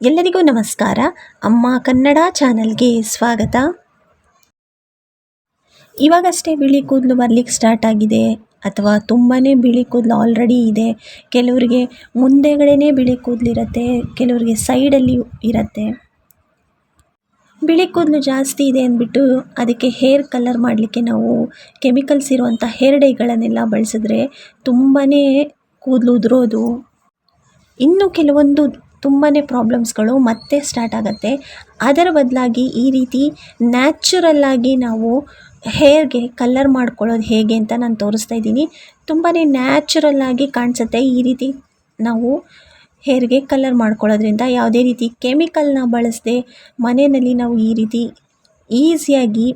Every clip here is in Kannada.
ಎಲ್ಲರಿಗೂ ನಮಸ್ಕಾರ. ಅಮ್ಮ ಕನ್ನಡ ಚಾನಲ್ಗೆ ಸ್ವಾಗತ. ಇವಾಗಷ್ಟೇ ಬಿಳಿ ಕೂದಲು ಬರಲಿಕ್ಕೆ ಸ್ಟಾರ್ಟ್ ಆಗಿದೆ. ಅಥವಾ ತುಂಬಾ ಬಿಳಿ ಕೂದಲು ಆಲ್ರೆಡಿ ಇದೆ. ಕೆಲವರಿಗೆ ಮುಂದೆಗಡೆನೇ ಬಿಳಿ ಕೂದಲಿರುತ್ತೆ ಕೆಲವರಿಗೆ ಸೈಡಲ್ಲಿ ಇರುತ್ತೆ. ಬಿಳಿ ಕೂದಲು ಜಾಸ್ತಿ ಇದೆ ಅಂದ್ಬಿಟ್ಟು ಅದಕ್ಕೆ ಹೇರ್ ಕಲರ್ ಮಾಡಲಿಕ್ಕೆ ನಾವು ಕೆಮಿಕಲ್ಸ್ ಇರುವಂಥ ಹೇರ್ ಡೈಗಳನ್ನೆಲ್ಲ ಬಳಸಿದ್ರೆ ತುಂಬಾ ಕೂದಲು ಉದುರೋದು. ಇನ್ನು ಕೆಲವೊಂದು ತುಂಬಾ ಪ್ರಾಬ್ಲಮ್ಸ್ಗಳು ಮತ್ತೆ ಸ್ಟಾರ್ಟ್ ಆಗುತ್ತೆ. ಅದರ ಬದಲಾಗಿ ಈ ರೀತಿ ನ್ಯಾಚುರಲ್ಲಾಗಿ ನಾವು ಹೇರ್ಗೆ ಕಲ್ಲರ್ ಮಾಡ್ಕೊಳ್ಳೋದು ಹೇಗೆ ಅಂತ ನಾನು ತೋರಿಸ್ತಾ ಇದ್ದೀನಿ. ತುಂಬಾ ನ್ಯಾಚುರಲ್ಲಾಗಿ ಕಾಣಿಸುತ್ತೆ ಈ ರೀತಿ ನಾವು ಹೇರ್ಗೆ ಕಲ್ಲರ್ ಮಾಡ್ಕೊಳ್ಳೋದ್ರಿಂದ. ಯಾವುದೇ ರೀತಿ ಕೆಮಿಕಲ್ನ ಬಳಸದೆ ಮನೆಯಲ್ಲಿ ನಾವು ಈ ರೀತಿ ಈಸಿಯಾಗಿ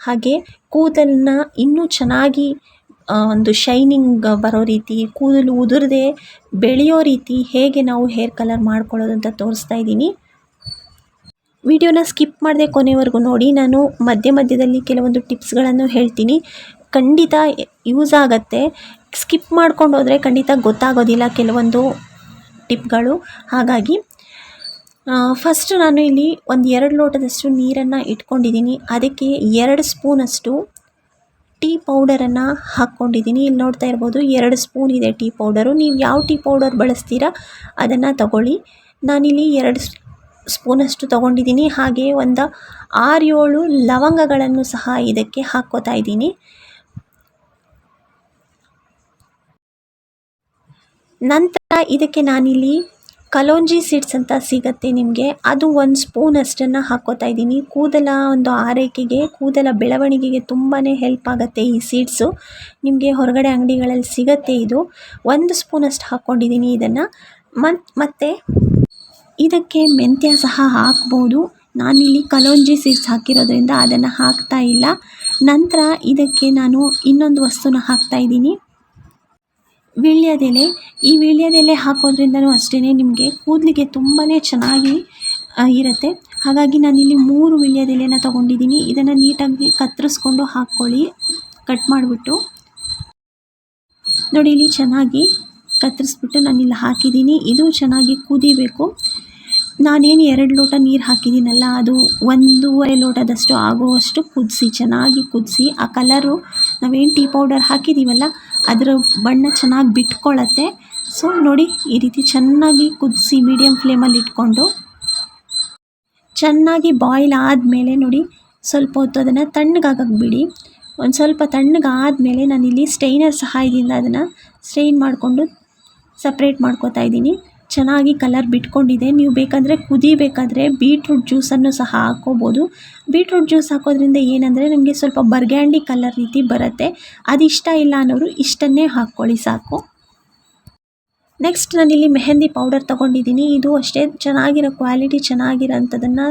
ಹಾಗೆ ಕೂದಲನ್ನ ಇನ್ನೂ ಚೆನ್ನಾಗಿ ಒಂದು ಶೈನಿಂಗ್ ಬರೋ ರೀತಿ, ಕೂದಲು ಉದುರದೆ ಬೆಳೆಯೋ ರೀತಿ ಹೇಗೆ ನಾವು ಹೇರ್ ಕಲರ್ ಮಾಡ್ಕೊಳ್ಳೋದು ಅಂತ ತೋರಿಸ್ತಾ ಇದ್ದೀನಿ. ವಿಡಿಯೋನ ಸ್ಕಿಪ್ ಮಾಡದೆ ಕೊನೆವರೆಗೂ ನೋಡಿ, ನಾನು ಮಧ್ಯ ಮಧ್ಯದಲ್ಲಿ ಕೆಲವೊಂದು ಟಿಪ್ಸ್ಗಳನ್ನು ಹೇಳ್ತೀನಿ. ಖಂಡಿತ ಯೂಸ್ ಆಗುತ್ತೆ. ಸ್ಕಿಪ್ ಮಾಡ್ಕೊಂಡು ಹೋದರೆ ಖಂಡಿತ ಗೊತ್ತಾಗೋದಿಲ್ಲ ಕೆಲವೊಂದು ಟಿಪ್ಗಳು ಹಾಗಾಗಿ ಫಸ್ಟ್ ನಾನು ಇಲ್ಲಿ ಒಂದು ಎರಡು ಲೋಟದಷ್ಟು ನೀರನ್ನು ಇಟ್ಕೊಂಡಿದ್ದೀನಿ. ಅದಕ್ಕೆ ಎರಡು ಸ್ಪೂನಷ್ಟು ಟೀ ಪೌಡರನ್ನು ಹಾಕ್ಕೊಂಡಿದ್ದೀನಿ. ಇಲ್ಲಿ ನೋಡ್ತಾ ಇರ್ಬೋದು ಎರಡು ಸ್ಪೂನ್ ಇದೆ ಟೀ ಪೌಡರು. ನೀವು ಯಾವ ಟೀ ಪೌಡರ್ ಬಳಸ್ತೀರಾ ಅದನ್ನು ತಗೊಳ್ಳಿ. ನಾನಿಲ್ಲಿ ಎರಡು ಸ್ಪೂನಷ್ಟು ತೊಗೊಂಡಿದ್ದೀನಿ. ಹಾಗೆ ಒಂದು ಆರು ಏಳು ಲವಂಗಗಳನ್ನು ಸಹ ಇದಕ್ಕೆ ಹಾಕ್ಕೋತಾ ಇದ್ದೀನಿ. ನಂತರ ಇದಕ್ಕೆ ನಾನಿಲ್ಲಿ ಕಲೋಂಜಿ ಸೀಡ್ಸ್ ಅಂತ ಸಿಗುತ್ತೆ ನಿಮಗೆ. ಅದು ಒಂದು ಸ್ಪೂನ್ ಅಷ್ಟನ್ನು ಹಾಕೋತಾ ಇದ್ದೀನಿ. ಕೂದಲ ಒಂದು ಆರೈಕೆಗೆ, ಕೂದಲ ಬೆಳವಣಿಗೆಗೆ ತುಂಬಾ ಹೆಲ್ಪ್ ಆಗುತ್ತೆ ಈ ಸೀಡ್ಸು. ನಿಮಗೆ ಹೊರಗಡೆ ಅಂಗಡಿಗಳಲ್ಲಿ ಸಿಗುತ್ತೆ ಇದು. ಒಂದು ಸ್ಪೂನ್ ಅಷ್ಟು ಹಾಕ್ಕೊಂಡಿದ್ದೀನಿ ಇದನ್ನು. ಮತ್ತು ಇದಕ್ಕೆ ಮೆಂತ್ಯ ಸಹ ಹಾಕ್ಬೋದು. ನಾನಿಲ್ಲಿ ಕಲೋಂಜಿ ಸೀಡ್ಸ್ ಹಾಕಿರೋದ್ರಿಂದ ಅದನ್ನು ಹಾಕ್ತಾ ಇಲ್ಲ. ನಂತರ ಇದಕ್ಕೆ ನಾನು ಇನ್ನೊಂದು ವಸ್ತುನ ಹಾಕ್ತಾಯಿದ್ದೀನಿ ವೀಳ್ಯದೆಲೆ, ಈ ವೀಳ್ಯದೆಲೆ ಹಾಕೋದ್ರಿಂದಲೂ ಅಷ್ಟೇ ನಿಮಗೆ ಕೂದಲಿಗೆ ತುಂಬಾ ಚೆನ್ನಾಗಿ ಇರುತ್ತೆ. ಹಾಗಾಗಿ ನಾನಿಲ್ಲಿ ಮೂರು ವೀಳ್ಯದೆಲೆನ ತೊಗೊಂಡಿದ್ದೀನಿ. ಇದನ್ನು ನೀಟಾಗಿ ಕತ್ತರಿಸ್ಕೊಂಡು ಹಾಕ್ಕೊಳ್ಳಿ. ಕಟ್ ಮಾಡಿಬಿಟ್ಟು. ನೋಡಿ, ಇಲ್ಲಿ ಚೆನ್ನಾಗಿ ಕತ್ತರಿಸ್ಬಿಟ್ಟು ನಾನಿಲ್ಲಿ ಹಾಕಿದ್ದೀನಿ. ಇದು ಚೆನ್ನಾಗಿ ಕುದಿಬೇಕು. ನಾನೇನು ಎರಡು ಲೋಟ ನೀರು ಹಾಕಿದ್ದೀನಲ್ಲ, ಅದು ಒಂದೂವರೆ ಲೋಟದಷ್ಟು ಆಗುವಷ್ಟು ಕುದಿಸಿ, ಚೆನ್ನಾಗಿ ಕುದಿಸಿ. ಆ ಕಲರು ನಾವೇನು ಟೀ ಪೌಡರ್ ಹಾಕಿದ್ದೀವಲ್ಲ ಅದರ ಬಣ್ಣ ಚೆನ್ನಾಗಿ ಬಿಟ್ಕೊಳ್ಳತ್ತೆ ಸೊ ನೋಡಿ, ಈ ರೀತಿ ಚೆನ್ನಾಗಿ ಕುದಿಸಿ ಮೀಡಿಯಮ್ ಫ್ಲೇಮಲ್ಲಿ ಇಟ್ಕೊಂಡು, ಚೆನ್ನಾಗಿ ಬಾಯ್ಲ್ ಆದಮೇಲೆ ನೋಡಿ, ಸ್ವಲ್ಪ ಹೊತ್ತು ಅದನ್ನು ತಣ್ಣಗಾಗಕ್ಕೆ ಬಿಡಿ. ಒಂದು ಸ್ವಲ್ಪ ತಣ್ಣಗಾದಮೇಲೆ ನಾನಿಲ್ಲಿ ಸ್ಟೈನರ್ ಸಹಾಯದಿಂದ ಅದನ್ನು ಸ್ಟೈನ್ ಮಾಡಿಕೊಂಡು ಸಪ್ರೇಟ್ ಮಾಡ್ಕೋತಾ ಇದ್ದೀನಿ. ಚೆನ್ನಾಗಿ ಕಲರ್ ಬಿಟ್ಕೊಂಡಿದೆ. ನೀವು ಬೇಕಾದರೆ ಕುದಿಬೇಕಾದ್ರೆ ಬೀಟ್ರೂಟ್ ಜ್ಯೂಸನ್ನು ಸಹ ಹಾಕ್ಕೋಬೋದು. ಬೀಟ್ರೂಟ್ ಜ್ಯೂಸ್ ಹಾಕೋದ್ರಿಂದ ಏನಂದರೆ ನಮಗೆ ಸ್ವಲ್ಪ ಬರ್ಗ್ಯಾಂಡಿ ಕಲರ್ ರೀತಿ ಬರುತ್ತೆ. ಅದು ಇಷ್ಟ ಇಲ್ಲ ಅನ್ನೋರು ಇಷ್ಟನ್ನೇ ಹಾಕ್ಕೊಳ್ಳಿ ಸಾಕು. ನೆಕ್ಸ್ಟ್ ನಾನಿಲ್ಲಿ ಮೆಹಂದಿ ಪೌಡರ್ ತೊಗೊಂಡಿದ್ದೀನಿ. ಇದು ಅಷ್ಟೇ ಚೆನ್ನಾಗಿರೋ ಕ್ವಾಲಿಟಿ ಚೆನ್ನಾಗಿರೋಂಥದ್ದನ್ನು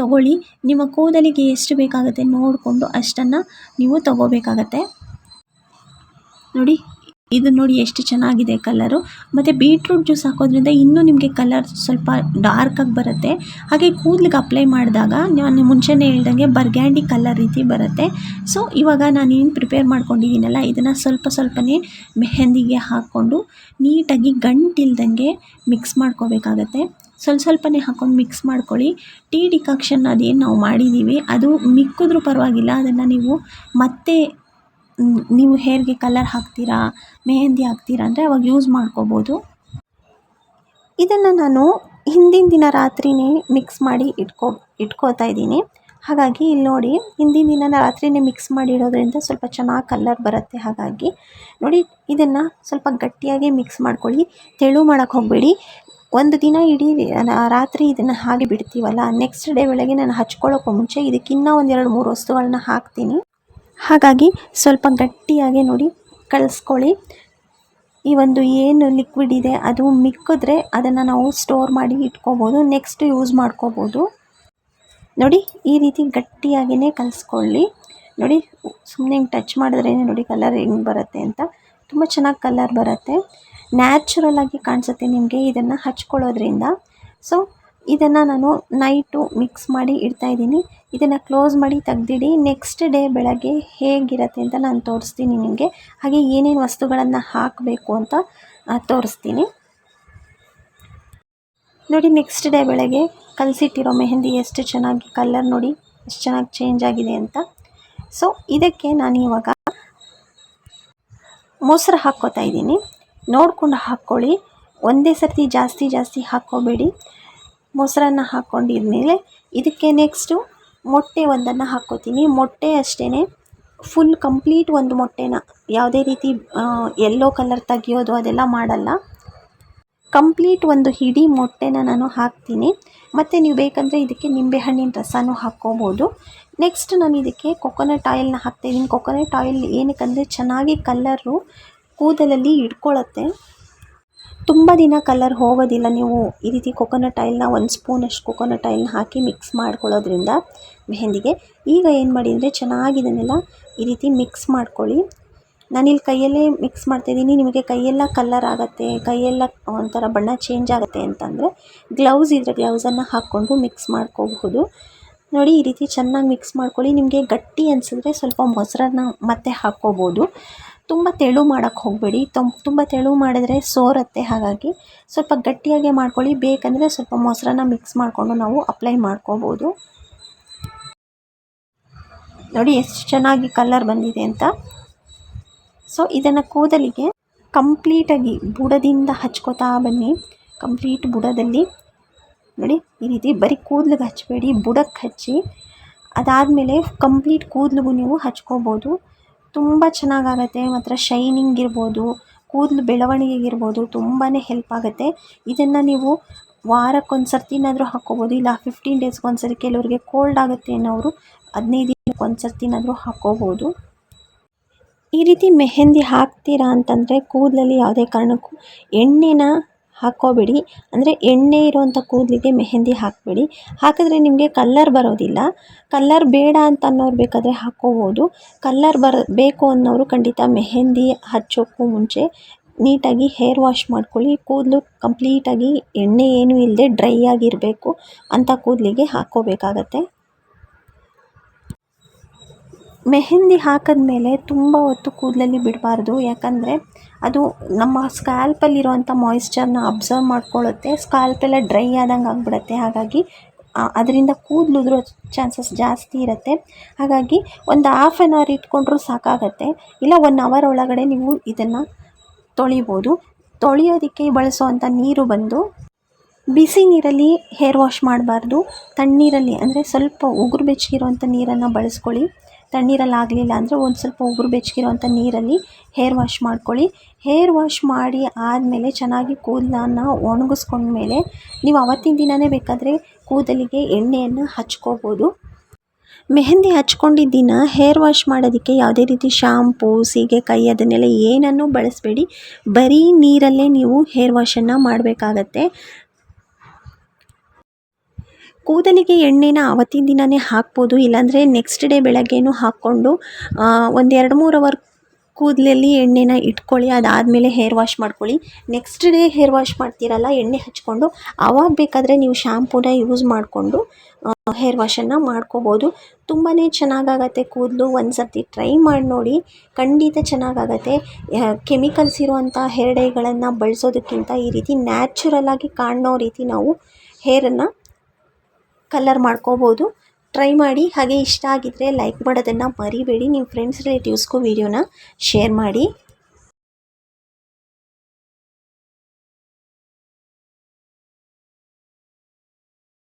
ತೊಗೊಳ್ಳಿ. ನಿಮ್ಮ ಕೂದಲಿಗೆ ಎಷ್ಟು ಬೇಕಾಗುತ್ತೆ ನೋಡಿಕೊಂಡು ಅಷ್ಟನ್ನು ನೀವು ತೊಗೋಬೇಕಾಗತ್ತೆ. ನೋಡಿ. ಇದು ನೋಡಿ ಎಷ್ಟು ಚೆನ್ನಾಗಿದೆ ಕಲರು ಮತ್ತು ಬೀಟ್ರೂಟ್ ಜ್ಯೂಸ್ ಹಾಕೋದ್ರಿಂದ ಇನ್ನೂ ನಿಮಗೆ ಕಲರ್ ಸ್ವಲ್ಪ ಡಾರ್ಕಾಗಿ ಬರುತ್ತೆ. ಹಾಗೆ ಕೂದಲಿಗೆ ಅಪ್ಲೈ ಮಾಡಿದಾಗ ನಾನು ಮುಂಚೆನೇ ಹೇಳ್ದಂಗೆ ಬರ್ಗ್ಯಾಂಡಿ ಕಲರ್ ರೀತಿ ಬರುತ್ತೆ. ಸೊ ಇವಾಗ ನಾನು ಏನು ಪ್ರಿಪೇರ್ ಮಾಡ್ಕೊಂಡಿದ್ದೀನಲ್ಲ ಇದನ್ನು ಸ್ವಲ್ಪ ಸ್ವಲ್ಪನೇ ಮೆಹಂದಿಗೆ ಹಾಕ್ಕೊಂಡು ನೀಟಾಗಿ ಗಂಟಿಲ್ದಂಗೆ ಮಿಕ್ಸ್ ಮಾಡ್ಕೋಬೇಕಾಗತ್ತೆ. ಸ್ವಲ್ಪ ಸ್ವಲ್ಪನೇ ಹಾಕ್ಕೊಂಡು ಮಿಕ್ಸ್ ಮಾಡ್ಕೊಳ್ಳಿ. ಟೀ ಡಿಕಾಕ್ಷನ್ ಅದೇನು ನಾವು ಮಾಡಿದ್ದೀವಿ ಅದು ಮಿಕ್ಕಿದ್ರೂ ಪರವಾಗಿಲ್ಲ, ಅದನ್ನು ನೀವು ಮತ್ತೆ ನೀವು ಹೇರ್ಗೆ ಕಲರ್ ಹಾಕ್ತೀರಾ, ಮೆಹೆಂದಿ ಹಾಕ್ತೀರಾ ಅಂದರೆ ಅವಾಗ ಯೂಸ್ ಮಾಡ್ಕೋಬೋದು. ಇದನ್ನು ನಾನು ಹಿಂದಿನ ದಿನ ರಾತ್ರಿಯೇ ಮಿಕ್ಸ್ ಮಾಡಿ ಇಟ್ಕೋ, ಇಟ್ಕೋತಾ ಇದ್ದೀನಿ. ಹಾಗಾಗಿ ಇಲ್ಲಿ ನೋಡಿ, ಹಿಂದಿನ ದಿನ ರಾತ್ರಿಯೇ ಮಿಕ್ಸ್ ಮಾಡಿ ಇಡೋದ್ರಿಂದ ಸ್ವಲ್ಪ ಚೆನ್ನಾಗಿ ಕಲ್ಲರ್ ಬರುತ್ತೆ. ಹಾಗಾಗಿ ನೋಡಿ, ಇದನ್ನು ಸ್ವಲ್ಪ ಗಟ್ಟಿಯಾಗಿ ಮಿಕ್ಸ್ ಮಾಡ್ಕೊಳ್ಳಿ. ತೆಳು ಮಾಡೋಕ್ಕೆ ಹೋಗಬೇಡಿ. ಒಂದು ದಿನ ಇಡೀ ರಾತ್ರಿ ಇದನ್ನು ಹಾಗೆ ಬಿಡ್ತೀವಲ್ಲ ನೆಕ್ಸ್ಟ್ ಡೇ ಬೆಳಗ್ಗೆ ನಾನು ಹಚ್ಕೊಳ್ಳೋಕ್ಕೂ ಮುಂಚೆ ಇದಕ್ಕಿನ್ನೂ ಒಂದೆರಡು ಮೂರು ವಸ್ತುಗಳನ್ನ ಹಾಕ್ತೀನಿ. ಹಾಗಾಗಿ ಸ್ವಲ್ಪ ಗಟ್ಟಿಯಾಗಿ ನೋಡಿ, ಕಳಿಸ್ಕೊಳ್ಳಿ. ಈ ಒಂದು ಏನು ಲಿಕ್ವಿಡ್ ಇದೆ, ಅದು ಮಿಕ್ಕಿದ್ರೆ ಅದನ್ನು ನಾವು ಸ್ಟೋರ್ ಮಾಡಿ ಇಟ್ಕೋಬೋದು ನೆಕ್ಸ್ಟ್ ಯೂಸ್ ಮಾಡ್ಕೋಬೋದು. ನೋಡಿ, ಈ ರೀತಿ ಗಟ್ಟಿಯಾಗಿಯೇ ಕಲಿಸ್ಕೊಳ್ಳಿ ನೋಡಿ ಸುಮ್ಮನೆ ಹಿಂಗೆ ಟಚ್ ಮಾಡಿದ್ರೇ ನೋಡಿ ಕಲರ್ ಹೆಂಗೆ ಬರುತ್ತೆ ಅಂತ. ತುಂಬ ಚೆನ್ನಾಗಿ ಕಲರ್ ಬರುತ್ತೆ. ನ್ಯಾಚುರಲ್ ಆಗಿ ಕಾಣಿಸುತ್ತೆ ನಿಮಗೆ ಇದನ್ನು ಹಚ್ಕೊಳ್ಳೋದ್ರಿಂದ. ಸೊ ಇದನ್ನು ನಾನು ನೈಟು ಮಿಕ್ಸ್ ಮಾಡಿ ಇಡ್ತಾಯಿದ್ದೀನಿ ಇದನ್ನು ಕ್ಲೋಸ್ ಮಾಡಿ ತೆಗ್ದಿಡಿ. ನೆಕ್ಸ್ಟ್ ಡೇ ಬೆಳಗ್ಗೆ ಹೇಗಿರುತ್ತೆ ಅಂತ ನಾನು ತೋರಿಸ್ತೀನಿ ನಿಮಗೆ. ಹಾಗೆ ಏನೇನು ವಸ್ತುಗಳನ್ನು ಹಾಕಬೇಕು ಅಂತ ತೋರಿಸ್ತೀನಿ. ನೋಡಿ ನೆಕ್ಸ್ಟ್ ಡೇ ಬೆಳಗ್ಗೆ ಕಲಸಿಟ್ಟಿರೋ ಮೆಹಂದಿ ಎಷ್ಟು ಚೆನ್ನಾಗಿ ಕಲರ್ ನೋಡಿ, ಎಷ್ಟು ಚೆನ್ನಾಗಿ ಚೇಂಜ್ ಆಗಿದೆ ಅಂತ. ಸೊ ಇದಕ್ಕೆ ನಾನು ಇವಾಗ ಮೊಸರು ಹಾಕ್ಕೋತಾ ಇದ್ದೀನಿ. ನೋಡಿಕೊಂಡು ಹಾಕ್ಕೊಳ್ಳಿ. ಒಂದೇ ಸರ್ತಿ ಜಾಸ್ತಿ ಜಾಸ್ತಿ ಹಾಕ್ಕೋಬೇಡಿ. ಮೊಸರನ್ನು ಹಾಕ್ಕೊಂಡಿದ್ಮೇಲೆ ಇದಕ್ಕೆ ನೆಕ್ಸ್ಟು ಮೊಟ್ಟೆ ಒಂದನ್ನು ಹಾಕ್ಕೋತೀನಿ. ಮೊಟ್ಟೆ ಅಷ್ಟೇ ಫುಲ್ ಕಂಪ್ಲೀಟ್ ಒಂದು ಮೊಟ್ಟೆನ. ಯಾವುದೇ ರೀತಿ ಎಲ್ಲೋ ಕಲರ್ ತೆಗಿಯೋದು ಅದೆಲ್ಲ ಮಾಡಲ್ಲ. ಕಂಪ್ಲೀಟ್ ಒಂದು ಹಿಡಿ ಮೊಟ್ಟೆನ ನಾನು ಹಾಕ್ತೀನಿ. ಮತ್ತು ನೀವು ಬೇಕಂದರೆ ಇದಕ್ಕೆ ನಿಂಬೆಹಣ್ಣಿನ ರಸನೂ ಹಾಕ್ಕೋಬೋದು. ನೆಕ್ಸ್ಟ್ ನಾನು ಇದಕ್ಕೆ ಕೊಕೊನಟ್ ಆಯಿಲ್ನ ಹಾಕ್ತಾಯಿದ್ದೀನಿ ಕೊಕೊನಟ್ ಆಯಿಲ್ ಏನಕ್ಕೆ ಅಂದರೆ ಚೆನ್ನಾಗಿ ಕಲ್ಲರು ಕೂದಲಲ್ಲಿ ಇಟ್ಕೊಳ್ಳುತ್ತೆ ತುಂಬ ದಿನ ಕಲರ್ ಹೋಗೋದಿಲ್ಲ. ನೀವು ಈ ರೀತಿ ಕೊಕೊನಟ್ ಆಯಿಲ್ನ ಒಂದು ಸ್ಪೂನಷ್ಟು ಕೊಕೊನಟ್ ಆಯಿಲ್ನ ಹಾಕಿ ಮಿಕ್ಸ್ ಮಾಡ್ಕೊಳ್ಳೋದ್ರಿಂದ ಮೆಹಂದಿಗೆ. ಈಗ ಏನು ಮಾಡಿ ಅಂದರೆ ಚೆನ್ನಾಗಿ ಇದನ್ನೆಲ್ಲ ಈ ರೀತಿ ಮಿಕ್ಸ್ ಮಾಡ್ಕೊಳ್ಳಿ. ನಾನಿಲ್ಲಿ ಕೈಯಲ್ಲೇ ಮಿಕ್ಸ್ ಮಾಡ್ತಾಯಿದ್ದೀನಿ ನಿಮಗೆ ಕೈಯೆಲ್ಲ ಕಲರ್ ಆಗುತ್ತೆ, ಕೈಯೆಲ್ಲ ಒಂಥರ ಬಣ್ಣ ಚೇಂಜ್ ಆಗುತ್ತೆ ಅಂತಂದರೆ ಗ್ಲೌಸ್ ಇದ್ದರೆ ಗ್ಲೌಸನ್ನು ಹಾಕ್ಕೊಂಡು ಮಿಕ್ಸ್ ಮಾಡ್ಕೋಬಹುದು. ನೋಡಿ ಈ ರೀತಿ ಚೆನ್ನಾಗಿ ಮಿಕ್ಸ್ ಮಾಡ್ಕೊಳ್ಳಿ. ನಿಮಗೆ ಗಟ್ಟಿ ಅನಿಸಿದ್ರೆ ಸ್ವಲ್ಪ ಮೊಸರನ್ನ ಮತ್ತೆ ಹಾಕ್ಕೋಬೋದು ತುಂಬ ತೆಳು ಮಾಡೋಕ್ಕೆ ಹೋಗಬೇಡಿ. ತುಂಬ ತೆಳು ಮಾಡಿದ್ರೆ ಸೋರುತ್ತೆ ಹಾಗಾಗಿ ಸ್ವಲ್ಪ ಗಟ್ಟಿಯಾಗೆ ಮಾಡ್ಕೊಳ್ಳಿ. ಬೇಕಂದರೆ ಸ್ವಲ್ಪ ಮೊಸರನ್ನ ಮಿಕ್ಸ್ ಮಾಡಿಕೊಂಡು ನಾವು ಅಪ್ಲೈ ಮಾಡ್ಕೋಬೋದು. ನೋಡಿ ಎಷ್ಟು ಚೆನ್ನಾಗಿ ಕಲರ್ ಬಂದಿದೆ ಅಂತ. ಸೊ ಇದನ್ನು ಕೂದಲಿಗೆ ಕಂಪ್ಲೀಟಾಗಿ ಬುಡದಿಂದ ಹಚ್ಕೋತಾ ಬನ್ನಿ. ಕಂಪ್ಲೀಟ್ ಬುಡದಲ್ಲಿ. ನೋಡಿ, ಈ ರೀತಿ ಬರೀ ಕೂದಲಿಗೆ ಹಚ್ಚಬೇಡಿ ಬುಡಕ್ಕೆ ಹಚ್ಚಿ ಅದಾದಮೇಲೆ ಕಂಪ್ಲೀಟ್ ಕೂದಲಿಗೂ ನೀವು ಹಚ್ಕೋಬೋದು. ತುಂಬ ಚೆನ್ನಾಗಾಗತ್ತೆ, ಮಾತ್ರ ಶೈನಿಂಗ್ ಇರ್ಬೋದು, ಕೂದಲು ಬೆಳವಣಿಗೆಗಿರ್ಬೋದು ತುಂಬಾ ಹೆಲ್ಪ್ ಆಗುತ್ತೆ. ಇದನ್ನು ನೀವು ವಾರಕ್ಕೊಂದು ಸರ್ತಿನಾದರೂ ಹಾಕ್ಕೋಬೋದು, ಇಲ್ಲ ಫಿಫ್ಟೀನ್ ಡೇಸ್ಗೆ ಸರಿ ಕೆಲವರಿಗೆ ಕೋಲ್ಡ್ ಆಗುತ್ತೆ ಅನ್ನೋರು ಹದಿನೈದು ದಿನಕ್ಕೆ ಒಂದು ಸರ್ತಿನಾದರೂ ಹಾಕ್ಕೋಬೋದು. ಈ ರೀತಿ ಮೆಹೆಂದಿ ಹಾಕ್ತೀರಾ ಅಂತಂದರೆ ಕೂದಲಲ್ಲಿ ಯಾವುದೇ ಕಾರಣಕ್ಕೂ ಎಣ್ಣೆನ ಹಾಕ್ಕೋಬೇಡಿ. ಅಂದರೆ ಎಣ್ಣೆ ಇರುವಂಥ ಕೂದಲಿಗೆ ಮೆಹೆಂದಿ ಹಾಕಬೇಡಿ. ಹಾಕಿದ್ರೆ ನಿಮಗೆ ಕಲ್ಲರ್ ಬರೋದಿಲ್ಲ. ಕಲ್ಲರ್ ಬೇಡ ಅಂತ ಅನ್ನೋರು ಬೇಕಾದರೆ ಹಾಕ್ಕೋಬೋದು. ಕಲ್ಲರ್ ಬರ, ಬೇಕು ಅನ್ನೋರು ಖಂಡಿತ ಮೆಹೆಂದಿ ಹಚ್ಚೋಕ್ಕೂ ಮುಂಚೆ ನೀಟಾಗಿ ಹೇರ್ ವಾಶ್ ಮಾಡ್ಕೊಳ್ಳಿ. ಕೂದಲು ಕಂಪ್ಲೀಟಾಗಿ ಎಣ್ಣೆ ಏನೂ ಇಲ್ಲದೆ ಡ್ರೈ ಆಗಿರಬೇಕು ಅಂಥ ಕೂದಲಿಗೆ ಹಾಕ್ಕೋಬೇಕಾಗತ್ತೆ. ಮೆಹಂದಿ ಹಾಕಿದ್ಮೇಲೆ ತುಂಬ ಹೊತ್ತು ಕೂದಲಲ್ಲಿ ಬಿಡಬಾರ್ದು. ಯಾಕಂದರೆ ಅದು ನಮ್ಮ ಸ್ಕ್ಯಾಲ್ಪಲ್ಲಿರುವಂಥ ಮಾಯಿಶ್ಚರ್ನ ಅಬ್ಸರ್ವ್ ಮಾಡ್ಕೊಳ್ಳುತ್ತೆ. ಸ್ಕ್ಯಾಲ್ಪೆಲ್ಲ ಡ್ರೈ ಆದಂಗೆ ಆಗಿಬಿಡುತ್ತೆ. ಹಾಗಾಗಿ ಅದರಿಂದ ಕೂದಲು ಉದುರೋ ಚಾನ್ಸಸ್ ಜಾಸ್ತಿ ಇರುತ್ತೆ. ಹಾಗಾಗಿ ಒಂದು ಹಾಫ್ ಆನ್ ಅವರ್ ಇಟ್ಕೊಂಡ್ರೂ ಸಾಕಾಗತ್ತೆ. ಇಲ್ಲ ಒನ್ ಅವರ್ ಒಳಗಡೆ ನೀವು ಇದನ್ನು ತೊಳಿಬೋದು. ತೊಳೆಯೋದಕ್ಕೆ ಬಳಸುವಂಥ ನೀರು ಬಂದು ಬಿಸಿ ನೀರಲ್ಲಿ ಹೇರ್ ವಾಶ್ ಮಾಡಬಾರ್ದು. ತಣ್ಣೀರಲ್ಲಿ ಅಂದರೆ ಸ್ವಲ್ಪ ಉಗುರು ಬೆಚ್ಚಗಿರುವಂಥ ನೀರನ್ನು ಬಳಸ್ಕೊಳ್ಳಿ. ತಣ್ಣೀರಲ್ಲಿ ಆಗಲಿಲ್ಲ ಅಂದರೆ ಒಂದು ಸ್ವಲ್ಪ ಉಗುರು ಬೆಚ್ಚಗಿರುವಂಥ ನೀರಲ್ಲಿ ಹೇರ್ ವಾಶ್ ಮಾಡ್ಕೊಳ್ಳಿ. ಹೇರ್ ವಾಶ್ ಮಾಡಿ ಆದಮೇಲೆ ಚೆನ್ನಾಗಿ ಕೂದಲನ್ನ ಒಣಗಿಸ್ಕೊಂಡ್ಮೇಲೆ ನೀವು ಅವತ್ತಿನ ದಿನವೇ ಬೇಕಾದರೆ ಕೂದಲಿಗೆ ಎಣ್ಣೆಯನ್ನು ಹಚ್ಕೋಬೋದು. ಮೆಹಂದಿ ಹಚ್ಕೊಂಡಿದ್ದ ದಿನ ಹೇರ್ ವಾಶ್ ಮಾಡೋದಕ್ಕೆ ಯಾವುದೇ ರೀತಿ ಶಾಂಪೂ ಸೀಗೆಕಾಯಿ ಅದನ್ನೆಲ್ಲ ಏನನ್ನೂ ಬಳಸಬೇಡಿ. ಬರೀ ನೀರಲ್ಲೇ ನೀವು ಹೇರ್ ವಾಶನ್ನು ಮಾಡಬೇಕಾಗತ್ತೆ. ಕೂದಲಿಗೆ ಎಣ್ಣೆನ ಆವತ್ತಿನ ದಿನವೇ ಹಾಕ್ಬೋದು, ಇಲ್ಲಾಂದರೆ ನೆಕ್ಸ್ಟ್ ಡೇ ಬೆಳಗ್ಗೆನೂ ಹಾಕ್ಕೊಂಡು ಒಂದು ಎರಡು ಮೂರು ಅವರ್ ಕೂದಲಲ್ಲಿ ಎಣ್ಣೆನ ಇಟ್ಕೊಳ್ಳಿ, ಅದಾದಮೇಲೆ ಹೇರ್ ವಾಶ್ ಮಾಡ್ಕೊಳ್ಳಿ. ನೆಕ್ಸ್ಟ್ ಡೇ ಹೇರ್ ವಾಶ್ ಮಾಡ್ತೀರಲ್ಲ, ಎಣ್ಣೆ ಹಚ್ಕೊಂಡು ಆವಾಗ ಬೇಕಾದರೆ ನೀವು ಶ್ಯಾಂಪೂನ ಯೂಸ್ ಮಾಡಿಕೊಂಡು ಹೇರ್ ವಾಶನ್ನು ಮಾಡ್ಕೋಬೋದು. ತುಂಬಾ ಚೆನ್ನಾಗಾಗತ್ತೆ ಕೂದಲು ಒಂದು ಸರ್ತಿ ಟ್ರೈ ಮಾಡಿ ನೋಡಿ, ಖಂಡಿತ ಚೆನ್ನಾಗಾಗತ್ತೆ. ಕೆಮಿಕಲ್ಸ್ ಇರುವಂಥ ಹೇರ್ ಡೈಗಳನ್ನು ಬಳಸೋದಕ್ಕಿಂತ ಈ ರೀತಿ ನ್ಯಾಚುರಲ್ಲಾಗಿ ಕಾಣೋ ರೀತಿ ನಾವು ಹೇರನ್ನು ಕಲರ್ ಮಾಡ್ಕೋಬೋದು. ಟ್ರೈ ಮಾಡಿ. ಹಾಗೆ ಇಷ್ಟ ಆಗಿದ್ದರೆ ಲೈಕ್ ಮಾಡೋದನ್ನು ಮರಿಬೇಡಿ. ನಿಮ್ಮ ಫ್ರೆಂಡ್ಸ್ ರಿಲೇಟಿವ್ಸ್ಗೂ ವೀಡಿಯೋನ ಶೇರ್ ಮಾಡಿ.